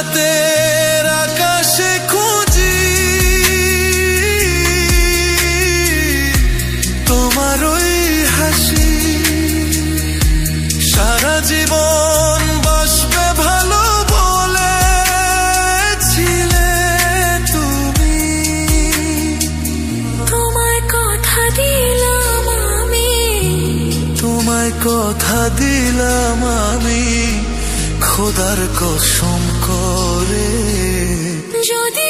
রাতের আকাশে খুঁজি। তোমার ওই হাসি সারা জীবন বাসবে ভালো বলেছিলে তুমি। তোমায় কথা দিলাম আমি। তোমায় কথা দিলাম আমি। খোদার কসম করে। যদি